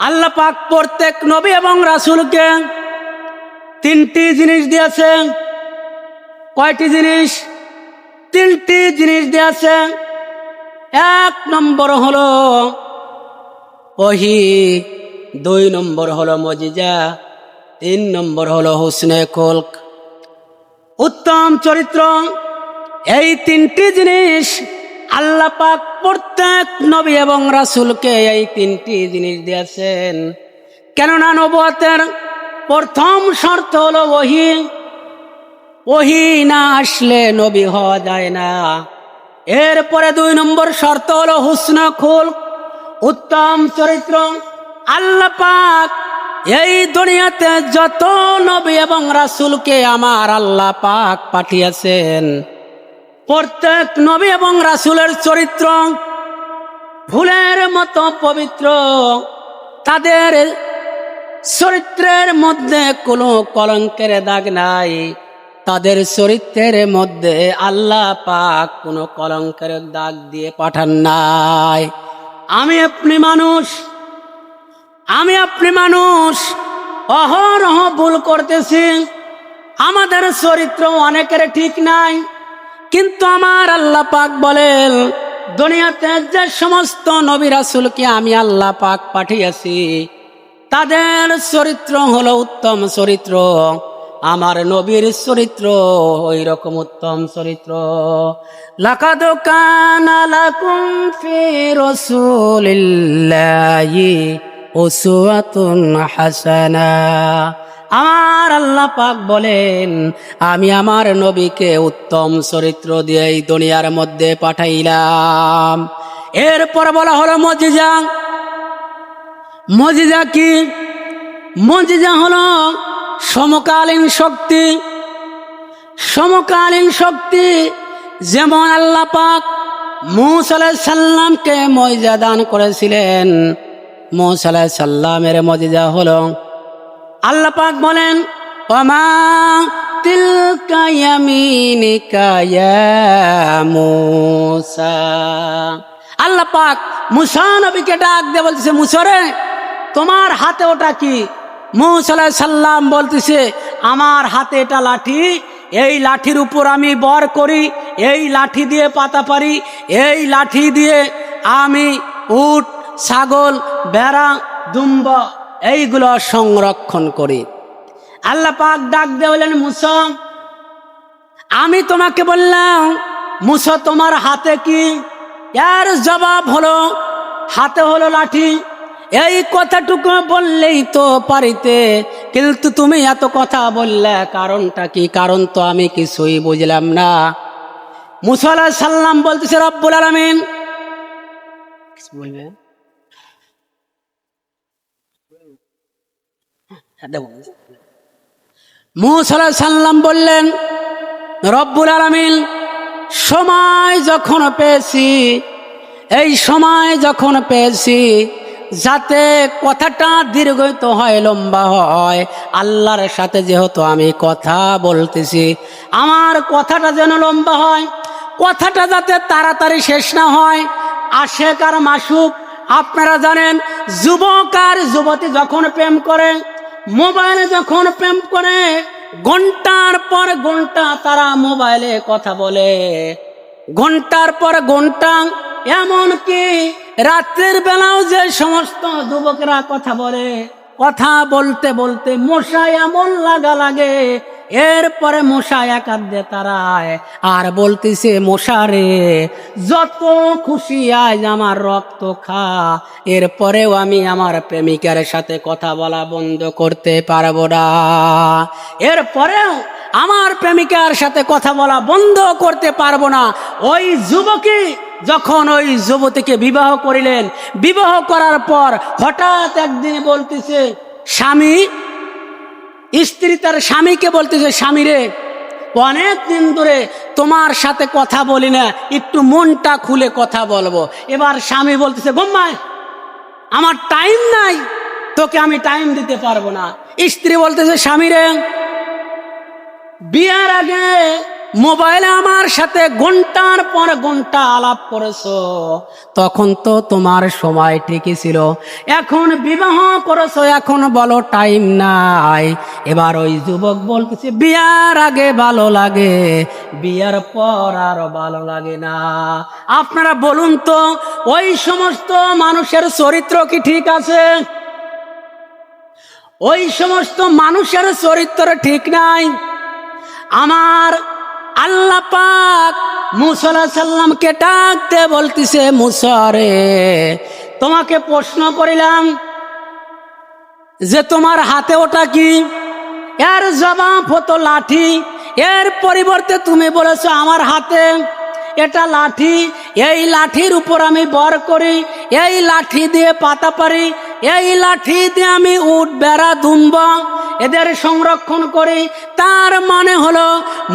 আল্লাহ পাক প্রত্যেক নবী এবং রাসুলকে তিনটি জিনিস দিয়েছে। কয়টি জিনিস? তিনটি জিনিস দিয়েছে। এক নম্বর হলো ওহি, দুই নম্বর হলো মজিজা, তিন নম্বর হলো হুসনে কলক উত্তম চরিত্র, এই তিনটি জিনিস আল্লাহ পাক প্রত্যেক নবী এবং রাসুলকে এই তিনটি জিনিস দিয়েছেন। কেননা নবতের প্রথম শর্ত হলো ওহি। ওহি না আসলে নবী হওয়া যায় না। এরপরে দুই নম্বর শর্ত হলো হুসন খুল, উত্তম চরিত্র। আল্লাহ পাক এই দুনিয়াতে যত নবী এবং রাসূলকে আমার আল্লাহ পাক পাঠিয়েছেন। প্রত্যেক নবী এবং রাসুলের চরিত্র ভুলের মতো পবিত্র। তাদের চরিত্রের মধ্যে কোনো কলঙ্কের দাগ নাই। তাদের চরিত্রের মধ্যে আল্লাহ পাক কোনো কলঙ্কের দাগ দিয়ে পাঠান নাই। আমি আপনি মানুষ, আমি আপনি মানুষ, অহরহ ভুল করতেছি। আমাদের চরিত্র অনেকের ঠিক নাই। কিন্তু আমার আল্লাহ পাক বলেন, দুনিয়াতে যে সমস্ত নবী রাসূলকে আমি আল্লাহ পাক পাঠিয়েছি, তাদের চরিত্র হলো উত্তম চরিত্র। আমার নবীর চরিত্র ওই রকম উত্তম চরিত্র। লাকাদ কানা হাসানা। আমার আল্লাহ পাক বলেন, আমি আমার নবীকে উত্তম চরিত্র দিয়ে এই দুনিয়ার মধ্যে পাঠাইলাম। এরপর বলা হলো, মজিজা। মজিজা কি? মজিজা হলো সমকালীন শক্তি। সমকালীন শক্তি যেমন আল্লাহ পাক মুসাল্লাহ সাল্লামকে মজা দান করেছিলেন মুসাল্লাহ সাল্লামের মজিজা হলো আল্লাহ পাক বলেন আল্লাহ পাক মুসা ডাক দিয়ে বলতেছে মুসরে তোমার হাতে ওটা কি? মুসাল্লাহ সাল্লাম বলতেছে, আমার হাতে এটা লাঠি, এই লাঠির উপর আমি বর করি, এই লাঠি দিয়ে পাতা পারি, এই লাঠি দিয়ে আমি উট, ছাগল বেড়া দুম্ব এইগুলো সংরক্ষণ করে। আল্লাহ পাক ডাক দিয়ে বললেন, মুস, আমি তোমাকে বললাম, মুস, তোমার হাতে কি? এর জবাব হলো, হাতে হলো লাঠি। এই কথাটুকু বললেই তো পারিতে, কিন্তু তুমি এত কথা বললে কারণটা কি? কারণ তো আমি কিছুই বুঝলাম না। মুসাল্লাহ সাল্লাম বলতেছে, রব্বুল আলমিন। বলবে? মুসাল্লাহ সাল্লাম বললেন, রব্বুল আলমিন, সময় যখন পেয়েছি, এই সময় যখন পেয়েছি, যাতে কথাটা দীর্ঘিত হয়, লম্বা হয়, আল্লাহর সাথে যেহেতু আমি কথা বলতেছি, আমার কথাটা যেন লম্বা হয়, কথাটা যাতে তাড়াতাড়ি শেষ না হয়, আশেক আর মাসুক, আপনারা জানেন, যুবক আর যুবতী যখন প্রেম করে মোবাইলে যখন প্রেম করে, ঘণ্টার পর ঘণ্টা তারা মোবাইলে কথা বলে। ঘণ্টার পর ঘণ্টা এমনকি রাতের বেলাও যে সমস্ত যুবকরা কথা বলে, কথা বলতে বলতে মশা এমন লাগা লাগে এরপরে মশা দিয়ে তারায় আর বলতেছে, মশারে, যত খুশি আজ আমার রক্ত খা, এরপরেও আমি আমার প্রেমিকার সাথে কথা বলা বন্ধ করতে পারব না। এরপরেও আমার প্রেমিকার সাথে কথা বলা বন্ধ করতে পারব না। ওই যুবকী যখন ওই যুবতীকে বিবাহ করিলেন, বিবাহ করার পর হঠাৎ একদিন বলতেছে, স্বামী স্ত্রী তার স্বামীকে বলতেছে স্বামী রে, অনেক দিন ধরে তোমার সাথে কথা বলি না, একটু মনটা খুলে কথা বলব। এবার স্বামী বলতেছে বোম্মায় আমার টাইম নাই, তোকে আমি টাইম দিতে পারব না। স্ত্রী বলতেছে, স্বামী রে, বিয়ার আগে মোবাইলে আমার সাথে ঘণ্টার পর ঘণ্টা আলাপ করেছ, তখন তো তোমার সময় ঠিকই ছিল। এখন বিবাহ করেছ, এখন বলো টাইম নাই। এবার ওই যুবক বলতেছে, বিয়ার আগে ভালো লাগে, বিয়ার পর আর ভালো লাগে না। আপনারা বলুন তো, ওই সমস্ত মানুষের চরিত্র কি ঠিক আছে? ওই সমস্ত মানুষের চরিত্র ঠিক নাই? আমার আল্লাহ পাক মুসলা সাল্লামকে ডাকতে বলতিছে মুসরে তোমাকে প্রশ্ন করিলাম যে তোমার হাতে ওটা কি? এর জবাব হতো লাঠি। এর পরিবর্তে তুমি বলেছ, আমার হাতে এটা লাঠি। এই লাঠির উপর আমি বর করি। এই লাঠি দিয়ে পাতা পারি। এই লাঠি দিয়ে আমি উঠ বেড়া দুম্ব। এদের সংরক্ষণ করে, তার মানে হলো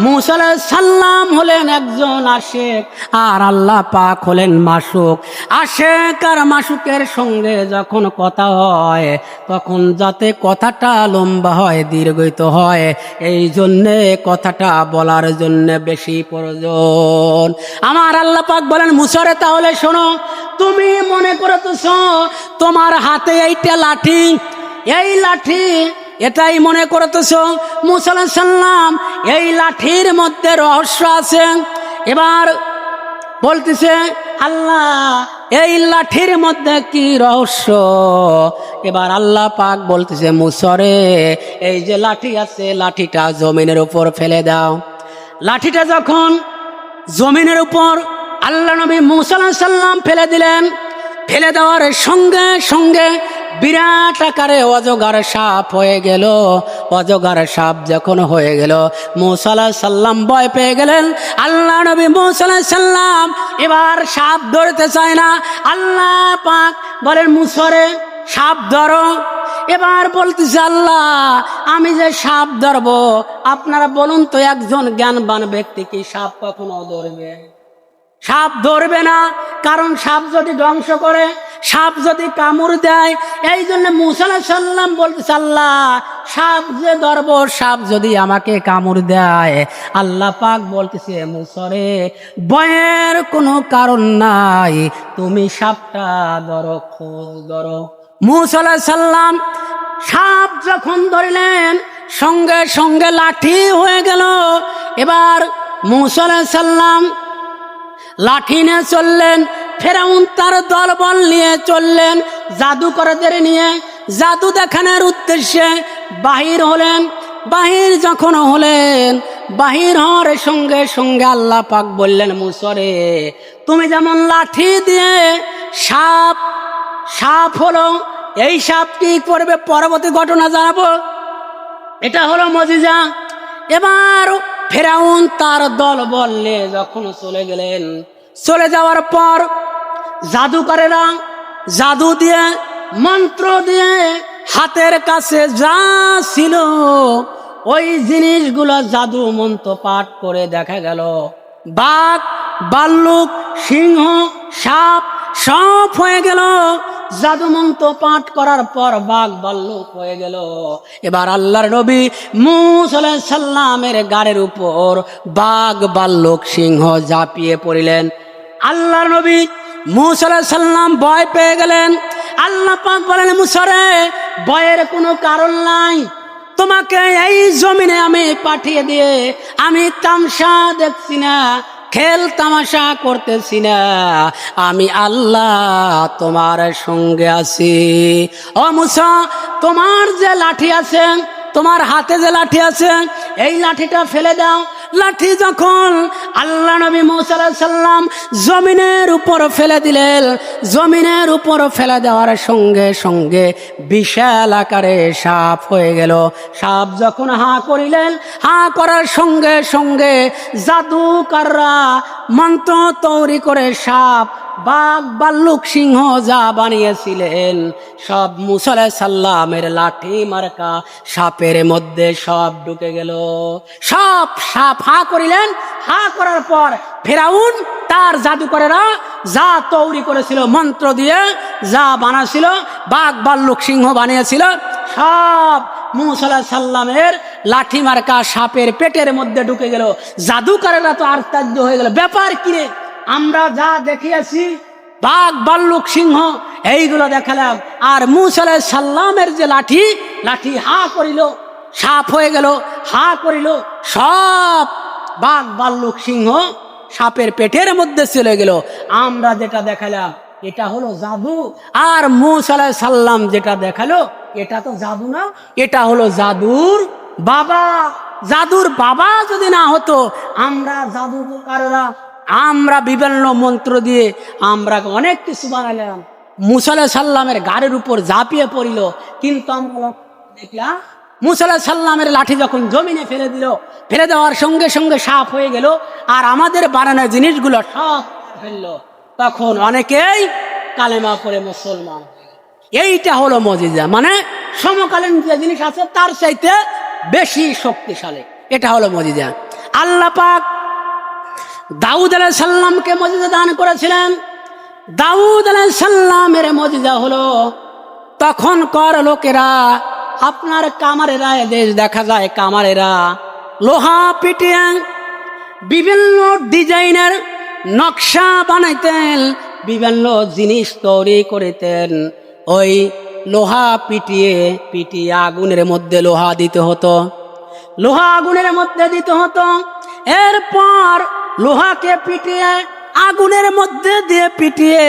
মুসাল সাল্লাম হলেন একজন আশেক, আর আল্লাহ পাক হলেন মাসুক। আশেক আর মাসুকের সঙ্গে যখন কথা হয়, তখন যাতে কথাটা লম্বা হয়, দীর্ঘিত হয়, এই জন্যে কথাটা বলার জন্য বেশি প্রয়োজন। আমার আল্লাহ পাক বলেন, মুসরে তাহলে শোনো, তুমি মনে করতেছ তোমার হাতে এইটা লাঠি? এই লাঠি এটাই মনে করতেছ? মুসাল্লাহ সাল্লাম এই লাঠির মধ্যে রহস্য আছে। এবার বলতেছে, আল্লাহ, এই লাঠির মধ্যে কি রহস্য? এবার আল্লাহ পাক বলতেছে মুসরে এই যে লাঠি আছে, লাঠিটা জমিনের উপর ফেলে দাও। লাঠিটা যখন জমিনের উপর আল্লাহ নবী মুসাল্লাহ সাল্লাম ফেলে দিলেন, ফেলে দেওয়ার সঙ্গে সঙ্গে বিরাট আকারে অজগার সাপ হয়ে গেল। অজগার সাপ যখন হয়ে গেল মুসাল্লাহ সাল্লাম ভয় পেয়ে গেলেন। আল্লাহ নবী মুসাল্লাহ সাল্লাম এবার সাপ ধরতে চায় না। আল্লাহ পাক বলেন মুসরে সাপ ধরো। এবার বলতেছে, আল্লাহ, আমি যে সাপ ধরবো, আপনারা বলুন তো একজন জ্ঞানবান ব্যক্তি কি সাপ কখনো ধরবে? সাপ ধরবে না, কারণ সাপ যদি ধ্বংস করে, সাপ যদি কামড় দেয়, এই জন্য মুসাল্লাহ সাল্লাম বলতেছে, আল্লাহ, সাপ যে ধরব, সাপ যদি আমাকে কামড় দেয়। আল্লাহ পাক বলতেছে মুসরে বয়ের কোনো কারণ নাই, তুমি সাপটা ধরো খোঁজ ধরো। মুসাল্লাহ সাল্লাম সাপ যখন ধরলেন, সঙ্গে সঙ্গে লাঠি হয়ে গেল। এবার মুসাল্লাহ সাল্লাম লাঠি নিয়ে চললেন, ফেরাউন তার দলবল নিয়ে চললেন, জাদুকরদের নিয়ে। জাদু দেখানোর উদ্দেশ্যে বাহির হলেন। বাহির যখন হলেন, বাহির হওয়ার সঙ্গে সঙ্গে আল্লাহ পাক বললেন, মুসরে, তুমি যেমন লাঠি দিয়ে সাপ সাপ হলো, এই সাপ কি করবে? পরবর্তী ঘটনা জানাব। এটা হলো মজিজা। এবার ফেরাউন তার দল বললে, যখন চলে গেলেন, চলে যাওয়ার পর জাদুকারেরা জাদু দিয়ে, মন্ত্র দিয়ে হাতের কাছে যা ছিল, ওই জিনিসগুলো জাদু মন্ত্র পাঠ করে দেখা গেল। বাঘ, বাল্লুক, সিংহ, সাপ সব হয়ে গেল। জাদুমন্ত পাঠ করার পর বাঘ বাল্লুক হয়ে গেল। এবার আল্লাহর নবী মুসলাম সাল্লামের গাড়ির উপর বাঘ বাল্লুক সিংহ ঝাঁপিয়ে পড়িলেন। আল্লাহর নবী মুসলাম সাল্লাম ভয় পেয়ে গেলেন। আল্লাহ পাক বলেন, মুসরে, ভয়ের কোনো কারণ নাই। তোমাকে এই জমিনে আমি পাঠিয়ে দিয়ে আমি তামসা দেখছি না। খেল তামাশা করতেছি না। আমি আল্লাহ তোমার সঙ্গে আছি। ও মুসা, তোমার যে লাঠি আছে, তোমার হাতে যে লাঠি আছে, এই লাঠিটা ফেলে দাও। লাঠি যখন আল্লাহ নবী সাল্লাম জমিনের উপর ফেলে দিলেন, জমিনের উপর ফেলে দেওয়ার সঙ্গে সঙ্গে বিশাল আকারে সাপ হয়ে গেল। সাপ যখন হা করিলেন, হা করার সঙ্গে সঙ্গে জাদুকাররা মন্ত্র তৈরি করে সাপ বাঘ বাল্লুক সিংহ যা বানিয়েছিলেন, সব মুসলে সাল্লামের লাঠি মার্কা, সাপের মধ্যে সব ঢুকে গেল। সব সাপ হা করিলেন, হা করার পর ফেরাউন তার জাদুকরেরা যা তৈরি করেছিল, মন্ত্র দিয়ে যা বানাছিল, বাঘ বাল্লুক সিংহ বানিয়েছিল, সব মুসাল্লাহ সাল্লামের লাঠি মার্কা, সাপের পেটের মধ্যে ঢুকে গেল। জাদুকারেরা তো আশ্চর্য হয়ে গেল। ব্যাপার কিরে আমরা যা দেখিয়েছি, বাঘ, বাল্লুক, সিংহ, এইগুলো দেখালাম। আর মুসাল সাল্লামের যে লাঠি লাঠি হা করিল সাপ হয়ে গেল, হা করিল, সব বাঘ, বাল্লুক, সিংহ সাপের পেটের মধ্যে চলে গেল। আমরা যেটা দেখালাম, এটা হলো জাদু। আর মুসাল্লাহ সাল্লাম যেটা দেখাল, এটা তো জাদু না, এটা হলো জাদুর বাবা। জাদুর বাবা যদি না হতো, আমরা জাদুকাররা আমরা বিভিন্ন মন্ত্র দিয়ে আমরা অনেক কিছু বানালাম। মুসাল্লাহ সাল্লামের গাড়ির উপর ঝাঁপিয়ে পড়িল। কিন্তু আমরা দেখলাম মুসাল্লাহ সাল্লামের লাঠি যখন জমিনে ফেলে দিল, ফেলে দেওয়ার সঙ্গে সঙ্গে সাফ হয়ে গেল আর আমাদের বানানো জিনিসগুলো সব ফেলল। তখন অনেকেই কালেমা পড়ে মুসলমান এইটা হলো মজিজা। মানে সমকালীন যে জিনিস আছে, তার চাইতে বেশি শক্তিশালী। এটা হলো মজিজা। আল্লাহ পাক দাউদ আলাহ সাল্লামকে মজিজা দান করেছিলেন। দাউদ আলাহ সাল্লামের মজিজা হলো, তখন কর লোকেরা, আপনার কামারেরা দেশ দেখা যায় কামারেরা, লোহা পিটিয়ে বিভিন্ন ডিজাইনের নকশা বানাইতেন, বিভিন্ন জিনিস তৈরি করিতেন। ওই লোহা পিটিয়ে পিটিয়ে আগুনের মধ্যে লোহা দিতে হতো। লোহা আগুনের মধ্যে দিতে হতো। এরপর লোহাকে পিটিয়ে আগুনের মধ্যে দিয়ে পিটিয়ে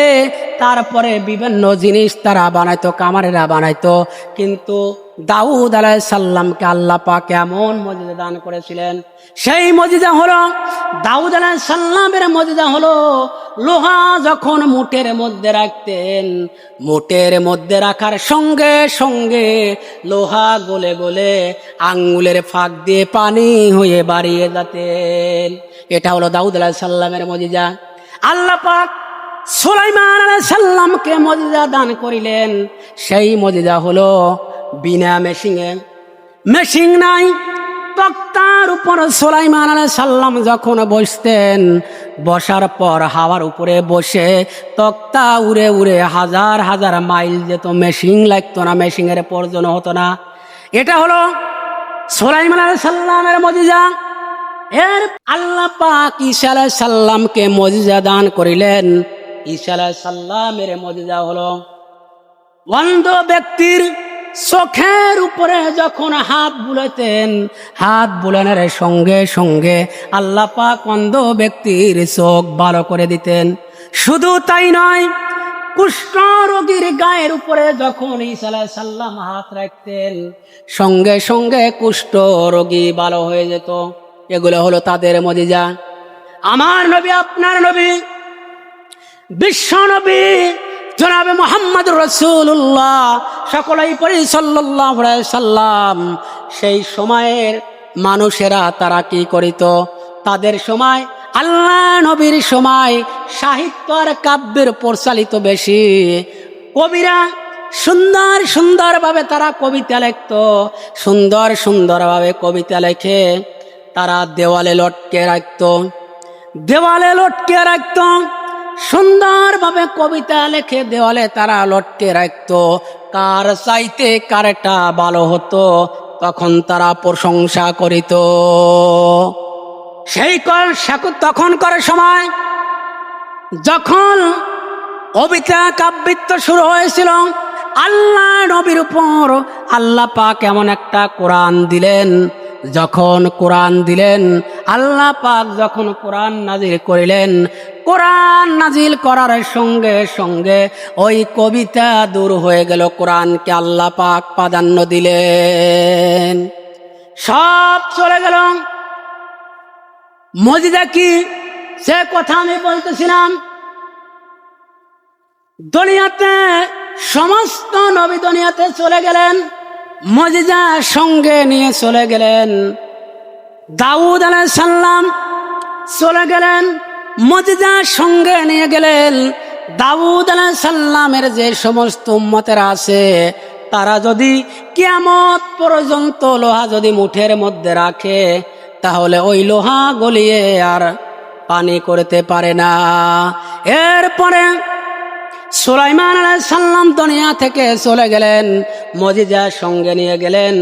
তারপরে বিভিন্ন জিনিস তারা বানাইতো কামারেরা বানাইতো। কিন্তু দাউদ আলাহ সাল্লামকে আল্লাহ পাক এমন মজিদা দান করেছিলেন। সেই মজিদা হলো দাউদ আলাহ সাল্লামের মজিদা হলো লোহা যখন মুটের মধ্যে রাখতেন, মুটের মধ্যে রাখার সঙ্গে সঙ্গে লোহা গলে গলে আঙ্গুলের ফাঁক দিয়ে পানি হয়ে বাড়িয়ে যেতেন এটা হলো দাউদ আলাহ সাল্লামের মজিদা আল্লাহ পাক সুলাইমান আলাহ সাল্লামকে মজিদা দান করিলেন। সেই মজিদা হলো বিনা মেশিনে মেশিন নাই। তক্তার উপর সোলাইমান আলাহ সাল্লাম যখন বসতেন, বসার পর হাওয়ার উপরে বসে তক্তা উড়ে উড়ে হাজার হাজার মাইল যেত। মেশিন লাগতো না মেশিনের প্রয়োজন হতো না। এটা হলো সোলাইমান আলাহ সাল্লামের মজিজা। এর আল্লাহ পাক আলাহ সাল্লামকে মজিজা দান করিলেন। আলাহ সাল্লামের মজিজা হলো, অন্ধ ব্যক্তির চোখের উপরে যখন হাত বুলাতেন, হাত বুলানোর সঙ্গে সঙ্গে আল্লাহ পাক অন্ধ ব্যক্তির চোখ ভালো করে দিতেন। শুধু তাই নয়, কুষ্ঠ রোগীর গায়ের উপরে যখন ইসাল্লাহ সাল্লাম হাত রাখতেন, সঙ্গে সঙ্গে কুষ্ঠ রোগী ভালো হয়ে যেত। এগুলো হলো তাদের মজিজা। আমার নবী, আপনার নবী, বিশ্ব নবী জনাবে মোহাম্মদ রসুল্লাহ সকলেই পড়ি সাল্লাহ সাল্লাম। সেই সময়ের মানুষেরা তারা কি করিত? তাদের সময়, আল্লাহ নবীর সময় সাহিত্য আর কাব্যের প্রচালিত বেশি। কবিরা সুন্দর সুন্দরভাবে তারা কবিতা লিখত। সুন্দর সুন্দরভাবে কবিতা লেখে তারা দেওয়ালে লটকে রাখত। দেওয়ালে লটকে রাখত। সুন্দরভাবে কবিতা লেখে দেওয়ালে তারা লটকে রাখত। কার চাইতে কারটা ভালো হতো, তখন তারা প্রশংসা করিত। সেই কর তখন করে সময়, যখন কবিতা কাব্যিত্ব শুরু হয়েছিল, আল্লাহ নবীর উপর আল্লাহ পাক এমন একটা কোরআন দিলেন। যখন কোরআন দিলেন, আল্লাহ পাক যখন কোরআন নাজির করিলেন কোরআন নাজিল করার সঙ্গে সঙ্গে ওই কবিতা দূর হয়ে গেল কোরআনকে আল্লাহ পাক প্রাধান্য দিলেন। সব চলে গেল। মজিদা কি? সে কথা আমি বলতেছিলাম। দুনিয়াতে সমস্ত নবী দুনিয়াতে চলে গেলেন মজিজা সঙ্গে নিয়ে চলে গেলেন। দাউদ আলাহ সাল্লাম চলে গেলেন। মজিজা সঙ্গে নিয়ে গেলেন। দাউদ আলাহ সাল্লামের যে সমস্ত উম্মতেরা আছে, তারা যদি কেমত পর্যন্ত লোহা যদি মুঠের মধ্যে রাখে, তাহলে ওই লোহা গলিয়ে আর পানি করতে পারে না। এরপরে সুলাইমান আলাই সাল্লাম দুনিয়া থেকে চলে গেলেন মজিজা সঙ্গে নিয়ে গেলেন।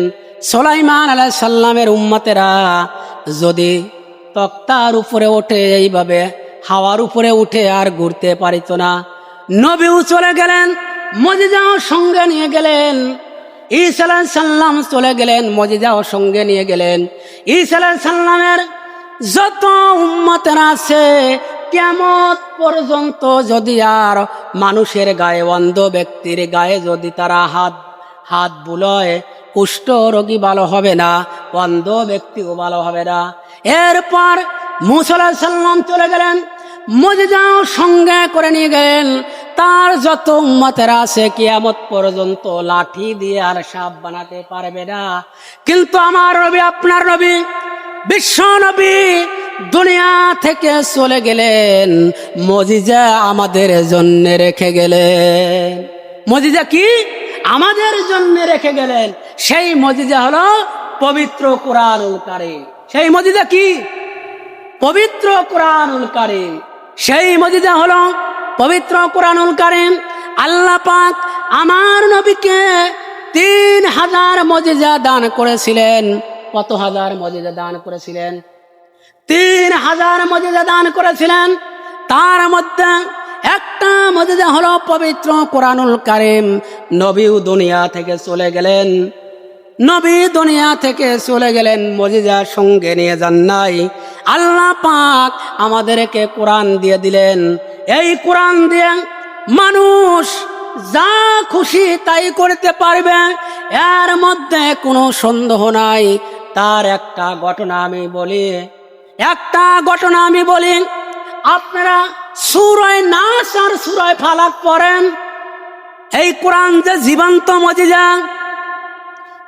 সোলাইমান আলাহ সাল্লামের উম্মতেরা যদি তক্তার উপরে ওঠে, এইভাবে হাওয়ার উপরে উঠে আর ঘুরতে পারিত না। নবীও চলে গেলেন মজিদাও সঙ্গে নিয়ে গেলেন। ঈসা সাল্লাম চলে গেলেন মজিদাও সঙ্গে নিয়ে গেলেন। ঈসা সাল্লামের যত উম্মতের আছে কেমত পর্যন্ত যদি আর মানুষের গায়ে অন্ধ ব্যক্তির গায়ে যদি তারা হাত হাত বুলয়, কুষ্ঠ রোগী ভালো হবে না, অন্ধ ব্যক্তিও ভালো হবে না। এরপর মুসলা সাল্লাম চলে গেলেন মজিদাও সঙ্গে করে নিয়ে গেলেন তার যত উম্মতেরা আছে কিয়ামত পর্যন্ত লাঠি দিয়ে আর সাপ বানাতে পারবে না। কিন্তু আমার রবি আপনার রবি বিশ্ব নবী দুনিয়া থেকে চলে গেলেন। মজিজা আমাদের জন্য রেখে গেলেন। মজিজা কি? আমাদের জন্য রেখে গেলেন। সেই মজিজা হলো পবিত্র কোরআনুল কারিম। সেই মজিজা কি? পবিত্র কোরআনুল কারিম। সেই মজিজা হলো পবিত্র কোরআনুল কারিম। আল্লাহ পাক আমার নবীকে তিন হাজার মজিজা দান করেছিলেন। কত হাজার মজিজা দান করেছিলেন? তিন হাজার মজিদা দান করেছিলেন। তার মধ্যে একটা মজিদা হলো পবিত্র কোরআনুল কারিম। নবীও দুনিয়া থেকে চলে গেলেন। নবী দুনিয়া থেকে চলে গেলেন মজিদা সঙ্গে নিয়ে যান নাই। আল্লাহ পাক আমাদেরকে কোরআন দিয়ে দিলেন। এই কোরআন দিয়ে মানুষ যা খুশি তাই করতে পারবে। এর মধ্যে কোনো সন্দেহ নাই। তার একটা ঘটনা আমি বলি। একটা ঘটনা আমি বলি। আপনারা সুরয় নাস আর সুরয় ফালাক পড়েন। এই কোরআন যে জীবন্ত মজিজা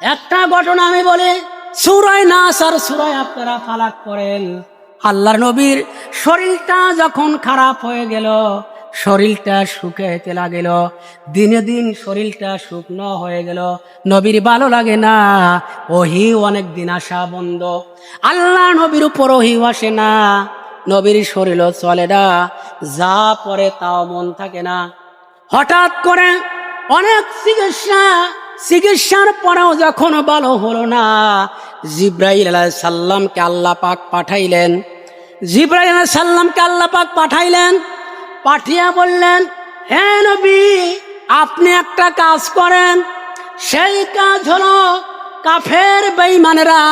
একটা ঘটনা আমি বলি, সুরয় নাস আর সুরয় আপনারা ফালাক করেন। আল্লাহর নবীর শরীরটা যখন খারাপ হয়ে গেল, শরীরটা সুখে শুকাইতে লাগিল। দিনে দিন শরীরটা শুকনো হয়ে গেল। নবীর ভালো লাগে না, ওহি অনেক দিন আসা বন্ধ। আল্লাহ নবীর উপর ওহি আসে না। নবীর শরীরও চলে না, যা পরে তাও মন থাকে না। হঠাৎ করে অনেক চিকিৎসা চিকিৎসার পরেও যখন ভালো হলো না, জিব্রাইল আলাহ সাল্লামকে আল্লাহ পাক পাঠাইলেন। জিব্রাইল আলাহ সাল্লামকে আল্লাহ পাক পাঠাইলেন, পাঠিয়া বললেন, হে নবী, আপনি একটা কাজ করেন। সেই কাজ হলো কাফের বেঈমানেরা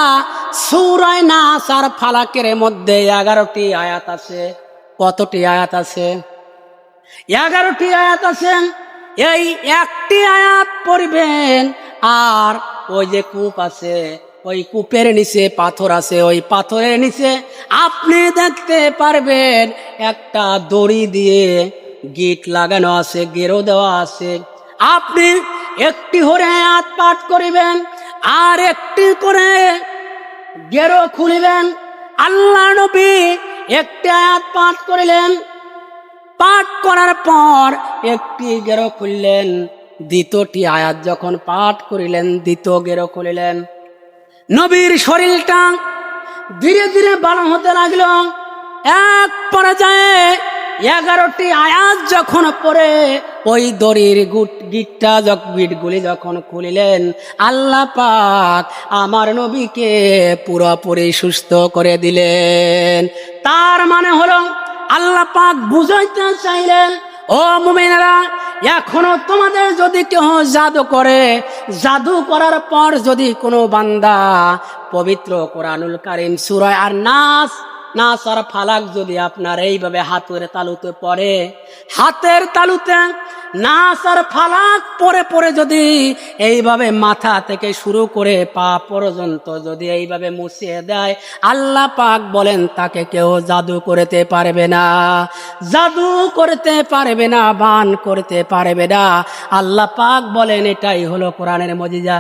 সুরায় নাস আর ফালাকের মধ্যে এগারোটি আয়াত আছে। কতটি আয়াত আছে? এগারোটি আয়াত আছে। এই একটি আয়াত পড়বেন, আর ওই যে কূপ আছে, ওই কূপের নিচে পাথর আছে, ওই পাথরের নিচে আপনি দেখতে পারবেন, একটা দড়ি দিয়ে গিট লাগানো আছে, গেরো দেওয়া আছে। আপনি একটি হরে আয়াত পাঠ করিবেন, আর একটি করে গেরো খুলিবেন। আল্লাহ নবী একটি আয়াত পাঠ করিলেন পাঠ করার পর একটি গেরো খুললেন, দ্বিতীয়টি আয়াত যখন পাঠ করিলেন, দ্বিতীয় গেরো খুলিলেন। নবীর শরীরটা ধীরে ধীরে ভালো হতে লাগল। এক পর্যায়ে এগারোটি আয়াত যখন পরে ওই দড়ির গুট, গিটটা গিটগুলি যখন খুলিলেন, আল্লাহ পাক আমার নবীকে পুরোপুরি সুস্থ করে দিলেন। তার মানে হলো আল্লাহ পাক বুঝাইতে চাইলেন, ও মুমিনেরা, এখনও তোমাদের যদি কেউ জাদু করে, জাদু করার পর যদি কোনো বান্দা পবিত্র কোরআনুল কারিম সুরায় আর নাচ নাচ আর ফালাক যদি আপনার, এইভাবে হাতের তালুতে পড়ে। হাতের তালুতে নাচ আর ফালাক পরে পরে যদি এইভাবে মাথা থেকে শুরু করে পা পর্যন্ত যদি এইভাবে মুছিয়ে দেয়, আল্লাহ পাক বলেন তাকে কেউ জাদু করতে পারবে না। জাদু করতে পারবে না, বান করতে পারবে না। আল্লাহ পাক বলেন এটাই হলো কোরআনের মজিজা।